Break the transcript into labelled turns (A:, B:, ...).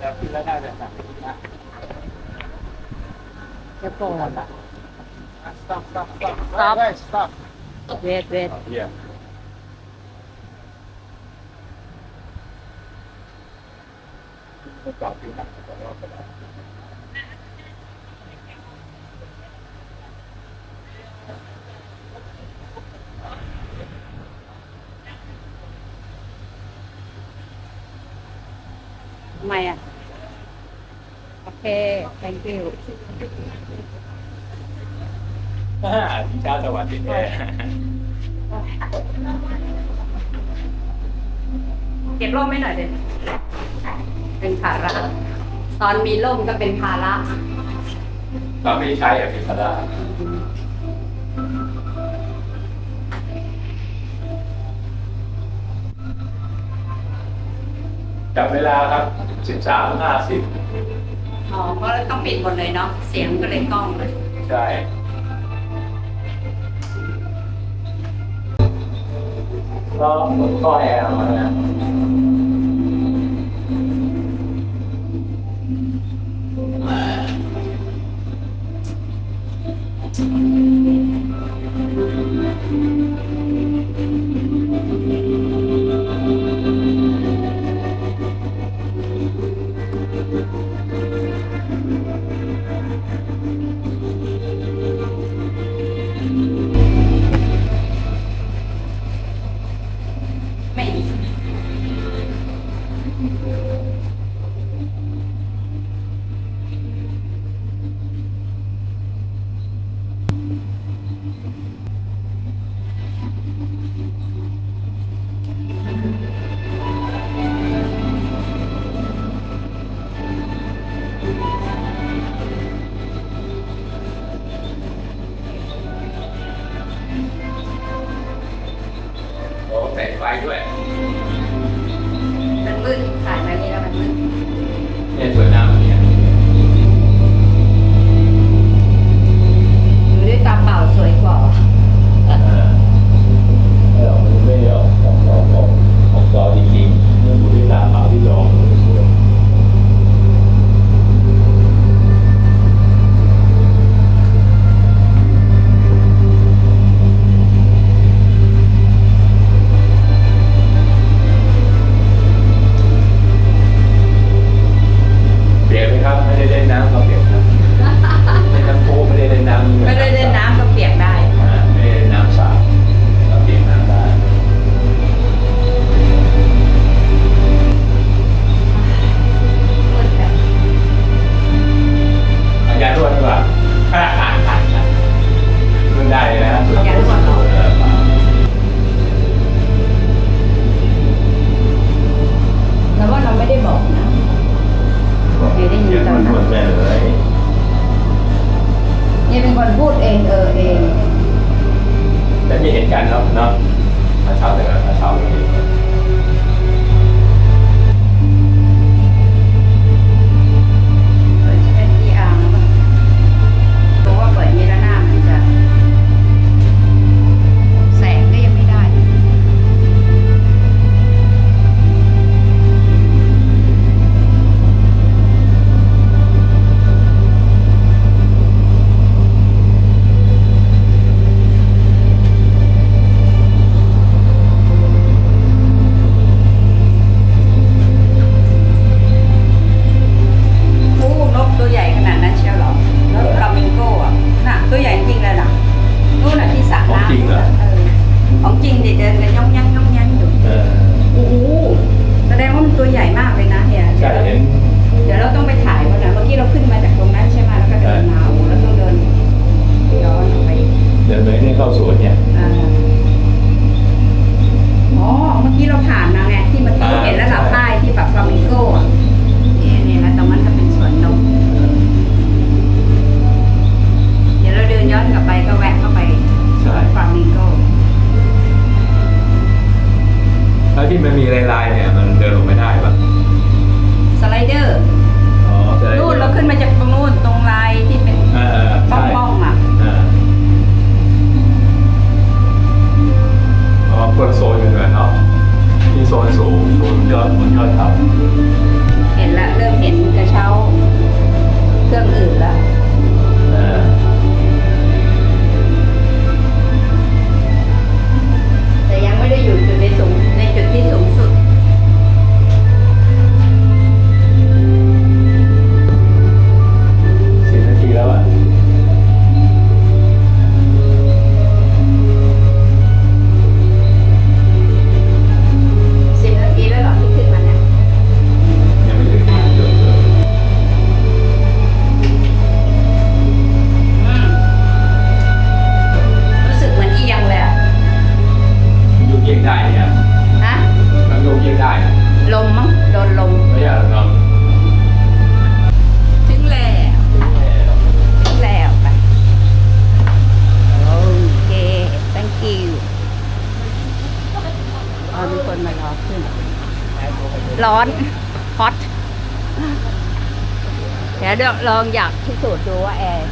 A: เดี๋ยวขึ้นแล้วได้เลยนะ
B: เดี๋ยวก่อน
A: stop stop stop
B: Stop.
A: Right, stop
B: เวทเวท
A: Oh, yeah จอดอยู่นะจอดรถก็ได้
B: ทำไมอะ โอเค thank you
A: อ่าพี่เช้าสวัสดีแม่
B: เก็บร่มไม่หน่อยเด็เป็นภาระ ตอนมีร่มก็เป็นภาระ
A: เราไม่ใช้อะพี่พระดาจับเวลาครับ สิบสามห้าสิบ
B: อ๋อเพราะต้องปิดหมดเลยเนาะ เสียงก็เลยกล้องเลย
A: ใช่ก็ก็แอร์มานะ
B: ไฟ
A: ด้วย
B: มันมืด 你感觉到疼了 ที่มันมีลาย
A: ๆเนี่ยมันเดิน
B: ลงไม่
A: ได้ปะ
B: ร้อนฮอต
A: เดี๋
B: ยวลองอยากพิสูจน์ดูว่าแอร์